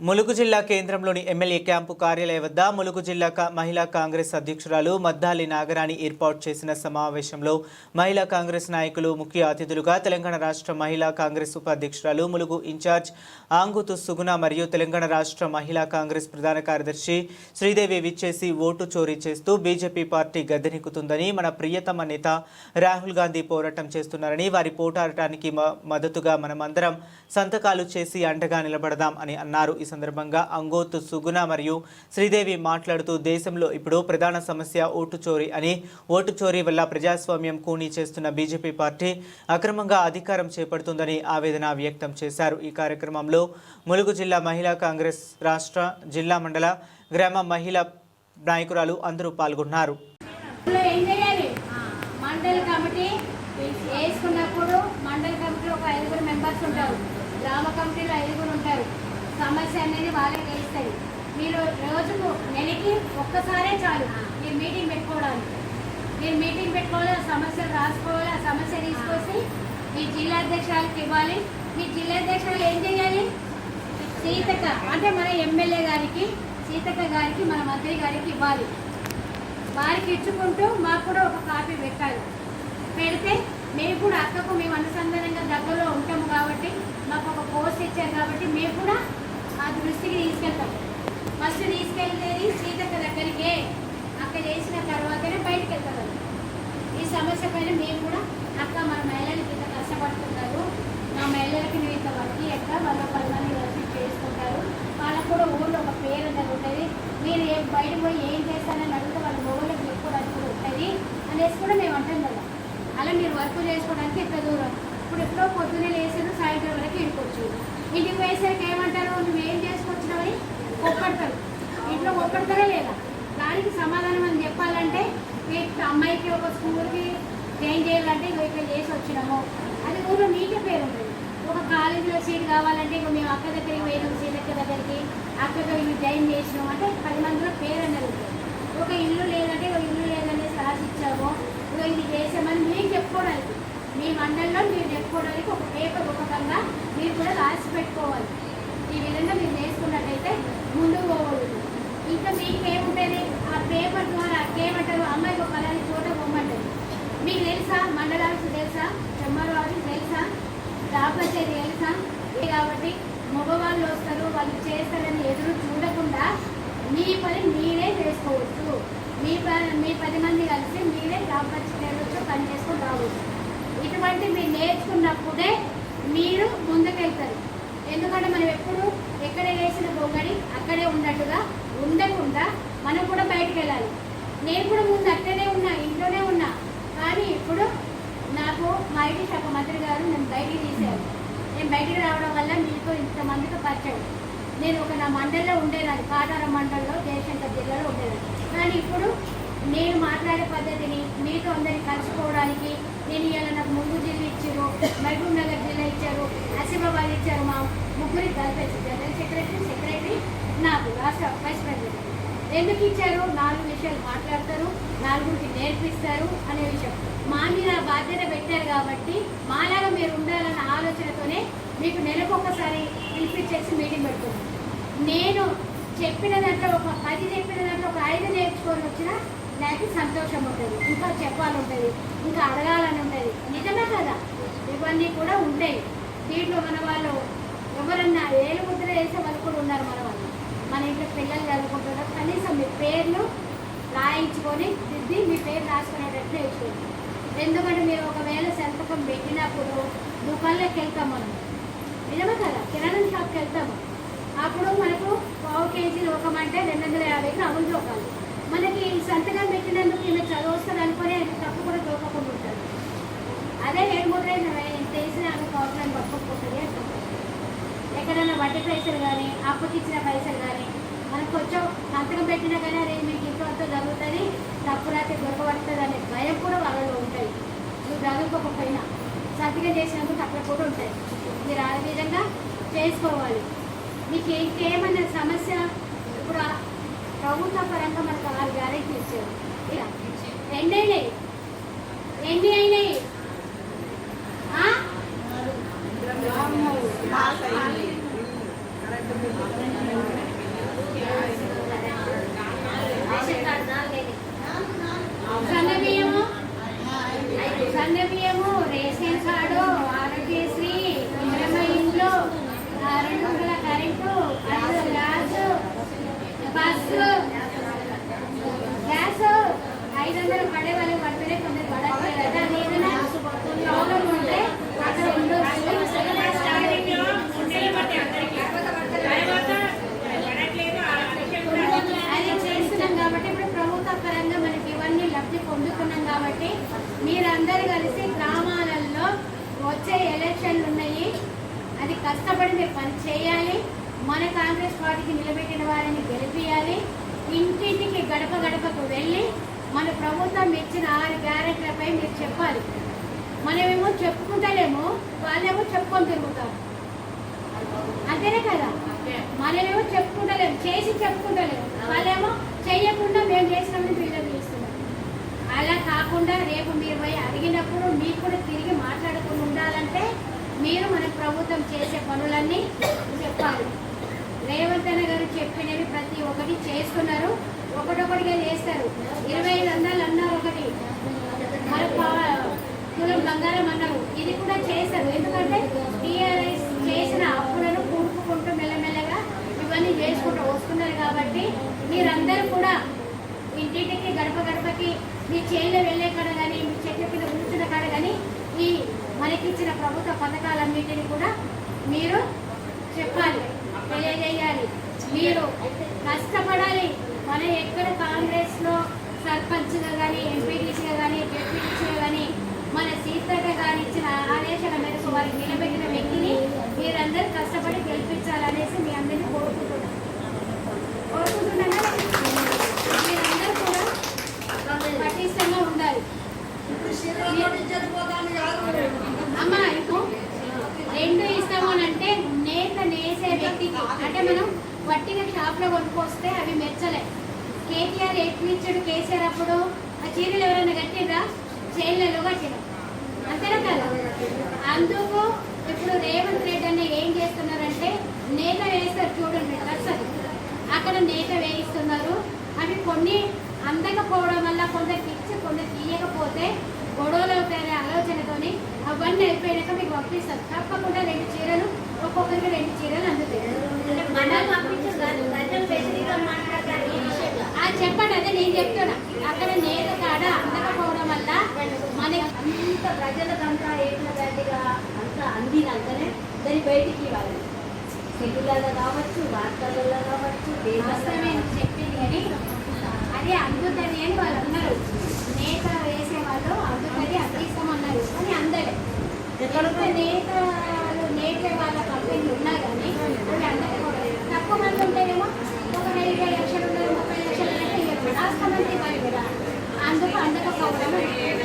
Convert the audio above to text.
ములుగు జిల్లా కేంద్రంలోని MLA camp కార్యాలయ వద్ద ములుగు జిల్లా మహిళా కాంగ్రెస్ అధ్యక్షురాలు మద్దాలి నాగరాణి ఏర్పాటు చేసిన సమావేశంలో మహిళా కాంగ్రెస్ నాయకులు ముఖ్య అతిథులుగా తెలంగాణ రాష్ట్ర మహిళా కాంగ్రెస్ ఉపాధ్యక్షురాలు ములుగు ఇన్ఛార్జ్ ఆంగుతు సుగుణ మరియు తెలంగాణ రాష్ట్ర మహిళా కాంగ్రెస్ ప్రధాన కార్యదర్శి శ్రీదేవి విచ్చేసి ఓటు చోరీ చేస్తూ బీజేపీ పార్టీ గద్దెనెక్కుతుందని మన ప్రియతమ నేత రాహుల్ గాంధీ పోరాటం చేస్తున్నారని వారి పోరాటానికి మద్దతుగా మనమందరం సంతకాలు చేసి అండగా నిలబడదాం అని అన్నారు. ఈ సందర్భంగా అంగోత్ సుగుణ మరియు శ్రీదేవి మాట్లాడుతూ దేశంలో ఇప్పుడు ప్రధాన సమస్య ఓటు చోరీ అని ఓటు చోరీ వల్ల ప్రజాస్వామ్యం కూనీ చేస్తున్న బీజేపీ పార్టీ అక్రమంగా అధికారం చేపడుతుందని ఆవేదన వ్యక్తం చేశారు. ఈ కార్యక్రమంలో ములుగు జిల్లా మహిళా కాంగ్రెస్ రాష్ట్ర జిల్లా మండల గ్రామ మహిళా నాయకురాలు అందరూ పాల్గొన్నారు. కమిటీ వేసుకున్నప్పుడు మండల కమిటీలో ఒక ఐదుగురు మెంబర్స్ ఉంటారు. గ్రామ కమిటీలో ఐదుగురు ఉంటారు. సమస్య అనేది వాళ్ళే తెలుస్తుంది. మీరు రోజుకు నెలకి ఒక్కసారే చాలు మీరు మీటింగ్ పెట్టుకోవడానికి. మీరు మీటింగ్ పెట్టుకోవాలి ఆ సమస్యలు రాసుకోవాలి ఆ సమస్య తీసుకొచ్చి మీ జిల్లా అధ్యక్షురాలకి ఇవ్వాలి. మీ జిల్లా అధ్యక్షురాలు ఏం చేయాలి? సీతక్క అంటే మన ఎమ్మెల్యే గారికి సీతక్క గారికి మన మంత్రి గారికి ఇవ్వాలి. వారికి ఇచ్చుకుంటూ మాకు కూడా ఒక కాపీ పెట్టాలి. పెడితే మేము కూడా అక్కకు మేము అనుసంధానంగా దగ్గరలో ఉంటాము కాబట్టి మాకు ఒక పోస్ట్ ఇచ్చారు కాబట్టి మేము కూడా ఆ దృష్టికి తీసుకెళ్తాం. ఫస్ట్ తీసుకెళ్ళేది సీతక్క దగ్గరికే. అక్కడ చేసిన తర్వాతనే బయటకు వెళ్తారు. ఈ సమస్య పైన మేము కూడా అక్క మన మహిళలు ఇంత కష్టపడుతున్నారు. మా మహిళలకి నువ్వు ఇంత వర్క్ ఎక్క వాళ్ళ పది మంది కలిసి చేసుకుంటారు వాళ్ళకు కూడా ఊళ్ళో ఒక పేరు అనేది ఉంటుంది. మీరు ఏ బయట పోయి ఏం చేస్తారని అడిగితే వాళ్ళ మొగలకు ఎక్కువ కూడా ఉంటుంది అనేసి కూడా మేము అంటాం కదా. అలా మీరు వర్క్ చేసుకోవడానికి ఎంత దూరం. ఇప్పుడు ఎప్పుడో పొద్దున్నే లేసారు సాయంత్రం వరకు ఇడుకోవచ్చు ఇంటికి పోయేసరికి ఏమంటారు? నువ్వు ఏం చేసుకొచ్చినావని ఒక్కడతారు ఇంట్లో ఒప్పడతారా లేదా? దానికి సమాధానం అని చెప్పాలంటే మీకు అమ్మాయికి ఒక స్కూల్కి జాయిన్ చేయాలంటే ఇక ఇట్లా చేసి వచ్చినాము. అది ఊళ్ళో నీకే పేరు ఉంటుంది. ఒక కాలేజీలో సీట్ కావాలంటే ఇక మేము అక్క దగ్గరికి పోయినాం సీతక్క దగ్గరికి. అక్కతో ఇవి జాయిన్ చేసినాం అంటే పది మందిలో పేరు అన్నది ఒక ఇల్లు లేదంటే ఒక ఇల్లు లేదనేసి రాసిచ్చాము. ఇక ఇది చేసామని మీ మండలంలో మీరు చెప్పుకోవడానికి ఒక పేపర్ రూపకంగా మీరు కూడా రాసి పెట్టుకోవాలి. ఈ విధంగా మీరు చేసుకున్నట్టయితే ముందుకు పోకూడదు. ఇంకా మీకు ఏముంటుంది ఆ పేపర్ ద్వారా ఏమంటారు అమ్మాయికి ఒక అలాంటి చోట పొమ్మంటారు. మీకు తెలుసా? మండలాలకు తెలుసా? చెమ్మరు వాళ్ళకి తెలుసా? గ్రామ పంచాయతీ తెలుసా కాబట్టి మగవాళ్ళు వస్తారు వాళ్ళు చేస్తారని ఎదురు చూడకుండా మీ పని మీరే చేసుకోవచ్చు. మీ పని మీ పది మంది కలిసి మీరే గ్రామ పంచాయతీలో పని చేసుకొని రావచ్చు. ఇటువంటి మీరు నేర్చుకున్నప్పుడే మీరు ముందుకెళ్తారు. ఎందుకంటే మనం ఎప్పుడు ఎక్కడ వేసిన బొంగడి అక్కడే ఉన్నట్టుగా ఉండకుండా మనం కూడా బయటకు వెళ్ళాలి నేను కూడా ముందు అక్కడే ఉన్నా ఇంట్లోనే ఉన్నా కానీ ఇప్పుడు నాకు మా ఐటీ శాఖ మంత్రి గారు నేను బయటికి తీశారు. నేను బయటికి రావడం వల్ల మీతో ఇంతమందితో పరిచయం. నేను ఒక నా మండలిలో ఉండేదాన్ని కాటారం మండలంలో జయశంకర్ జిల్లాలో ఉండేదాన్ని. కానీ ఇప్పుడు నేను మాట్లాడే పద్ధతిని మీతో అందరినీ కలుసుకోవడానికి నేను ఇవాళ నాకు ముందు జిల్లా ఇచ్చారు మహబూబ్ నగర్ జిల్లా ఇచ్చారు ఆసిఫాబాద్ ఇచ్చారు మా ముగ్గురికి కలిపేసి జనరల్ సెక్రటరీ సెక్రటరీ నాకు రాష్ట్ర వైస్ ప్రెసిడెంట్. ఎందుకు ఇచ్చారు? నాలుగు విషయాలు మాట్లాడతారు నాలుగురికి నేర్పిస్తారు అనే విషయం. మా మీద బాధ్యత పెట్టారు కాబట్టి మాలాగా మీరు ఉండాలన్న ఆలోచనతోనే మీకు నెలకు ఒకసారి పిలిపించేసి మీటింగ్ పెడుతున్నాను నేను చెప్పిన దాంట్లో ఒక పది చెప్పిన దాంట్లో ఒక ఐదు నేర్చుకొని వచ్చినా నాకు సంతోషం ఉంటుంది ఇంకా చెప్పాలంటుంది ఇంకా అడగాలని ఉంటుంది. నిజమే కదా? ఇవన్నీ కూడా ఉంటాయి. దీంట్లో మన వాళ్ళు ఎవరన్నా ఏలు ముద్ర వేసే వాళ్ళు కూడా ఉన్నారు మన వాళ్ళు. మన ఇంట్లో పిల్లలు చదువుకుంటున్నారు కనీసం మీ పేర్లు రాయించుకొని దిద్ది మీ పేరు రాసుకునేటట్లు వేసుకోండి. ఎందుకంటే మీరు ఒకవేళ సంతకం పెట్టినప్పుడు దుకాణంలోకి వెళ్తాం మనం. నిజమే కదా? కిరాణం షాప్కి వెళ్తాము అప్పుడు మనకు పావు కేజీ లోకం అంటే రెండు వందల యాభైకి అవును లోకాలు. మనకి సంతకం పెట్టినందుకు ఈమె చదువు అనుకుని ఆయన తప్పు కూడా దొరకకుండా ఉంటారు అదే ఏడు మూడు తెలిసిన ఆమె కౌన్సిలర్ పట్టుకోకపోతుంది ఎక్కడైనా వడ్డీ పైసలు కానీ అప్పుకి ఇచ్చిన పైసలు కానీ మనకు కొంచెం సంతకం పెట్టినా కానీ అదే మీకు ఇంట్లో జరుగుతుంది తప్పు రాతే దొరకబడుతుంది అనే భయం కూడా వాళ్ళలో ఉంటాయి. నువ్వు చదువుకోకపోయినా సంతకం చేసినందుకు అక్కడ కూడా ఉంటాయి. మీరు ఆ విధంగా చేసుకోవాలి. మీకు ఇంకేమైనా సమస్య? ఇప్పుడు ప్రభుత్వ పరంగా మనకు ఆరు గ్యారెంటీ ఇచ్చారు. ఇలా ఎన్ని అయినాయి ఎన్ని అయినాయి ఆ? అమ్మో. సన్న బియ్యము సన్న బియ్యము రేషన్ కార్డు ఆరోగ్యశ్రీ ఇంద్రమ్మ ఇంట్లో ఆ, రెండు వందల కరెంటు ఐదు గ్యాస్ బస్సు గ్యాస్ ఐదు వందలు పడే వాళ్ళు పడితే కొందరు పడట్లేదు కదా అది ఏదైనా ప్రాబ్లం ఉంటే అక్కడ ఉండొచ్చు అది చేస్తున్నాం కాబట్టి ఇప్పుడు ప్రభుత్వ పరంగా మనకి ఇవన్నీ లబ్ధి పొందుతున్నాం కాబట్టి మీరందరూ కలిసి గ్రామాలలో వచ్చే ఎలక్షన్లు ఉన్నాయి అది కష్టపడి మీరు పని చేయాలి మన కాంగ్రెస్ పార్టీకి నిలబెట్టిన వారిని గెలిపియాలి. ఇంటింటికి గడప గడపకు వెళ్ళి మన ప్రభుత్వం ఇచ్చిన ఆరు గ్యారెంట్లపై మీరు చెప్పాలి. మనమేమో చెప్పుకుంటలేము వాళ్ళేమో చెప్పుకొని తిరుగుతారు. అంతేనే కదా? మనమేమో చెప్పుకుంటలేము చేసి చెప్పుకుంటలేము. వాళ్ళేమో చెయ్యకుండా మేము చేసినామని వీళ్ళు చేస్తున్నారు అలా కాకుండా రేపు మీరు పోయి అడిగినప్పుడు మీకు కూడా తిరిగి మాట్లాడకుండా ఉండాలంటే మీరు మన ప్రభుత్వం చేసే పనులన్నీ చెప్పాలి. రేవంత్ గారు చెప్పినవి ప్రతి ఒక్కటి చేస్తున్నారు. ఒకటొకటిగా చేస్తారు. ఇరవై ఐదు వందలు అన్నారు ఒకటి. మరి పా- బంగారం అన్నారు. ఇది కూడా చేస్తారు. ఎందుకంటే టీఆర్ఎస్ చేసిన అప్పులను కూడుకుంటూ మెల్లమెల్లగా ఇవన్నీ చేసుకుంటూ వస్తున్నారు కాబట్టి మీరందరూ కూడా ఇంటింటికి గడప గడపకి మీ చేనులో వెళ్ళే కాడ కానీ మీ చెట్ల కింద కూర్చున్న కాడ కానీ ఈ మనకిచ్చిన ప్రభుత్వ పథకాలన్నింటినీ కూడా మీరు చెప్పాలి. తెలియజేయాలి మీరు కష్టపడాలి. మనం ఎక్కడ కాంగ్రెస్లో సర్పంచ్గా కానీ ఎంపీటీసీగా కానీ డిప్యూటీసీగా కానీ మన సీతక్క గారు ఇచ్చిన ఆదేశాల మేరకు వారికి నిలబెట్టిన వ్యక్తిని మీరందరూ కష్టపడి గెలిపించాలనేసి మీ అందరినీ కోరుకుంటున్నాను కోరుకుంటున్నాను మీరందరూ కూడా పటిష్టంగా ఉండాలి అమ్మ ఇప్పుడు రెండు ఇస్తాము అని అంటే నేత నేసే వ్యక్తికి అంటే మనం వట్టిగా షాప్లో కొనుక్కొస్తే అవి మెచ్చలే కేటీఆర్ ఎట్లు చేశారు అప్పుడు ఆ చీరలు ఎవరైనా కట్టిరా చైన్లలో కట్టిరా అంతేనా కదా? అందుకు ఇప్పుడు రేవంత్ రెడ్డి అన్న ఏం చేస్తున్నారంటే నేత వేస్తారు చూడండి అసలు అక్కడ నేత వేయిస్తున్నారు. అవి కొన్ని అందకపోవడం వల్ల కొందరికి ఇచ్చి కొందరికి తీయకపోతే గొడవలు అవుతాయనే ఆలోచనతోని అవన్నీ అయిపోయాక మీకు పంపిస్తారు తప్పకుండా రెండు చీరలు ఒక్కొక్కరికి రెండు చీరలు అందుతాయి. చెప్పండి అదే నేను చెప్తున్నా. అక్కడ నేత కాడ అందకపోవడం వల్ల మనకి అంత ప్రజలకంతా ఏట్ల గట్టిగా అంతా అందినాకనే దాన్ని బయటికి ఇవ్వాలి సెల్లులలో కావచ్చు వార్తలలో కావచ్చు నేను చెప్పింది కానీ అది అందుతుంది అని వాళ్ళు అన్నారు. నేత వేసే వాళ్ళు అందుతుంది అందిస్తామన్నారు కానీ అందలే. నేతలు నేత వాళ్ళ కంపెనీలు ఉన్నా కానీ అవి అందకపోవడం அந்த அந்த பக்கம்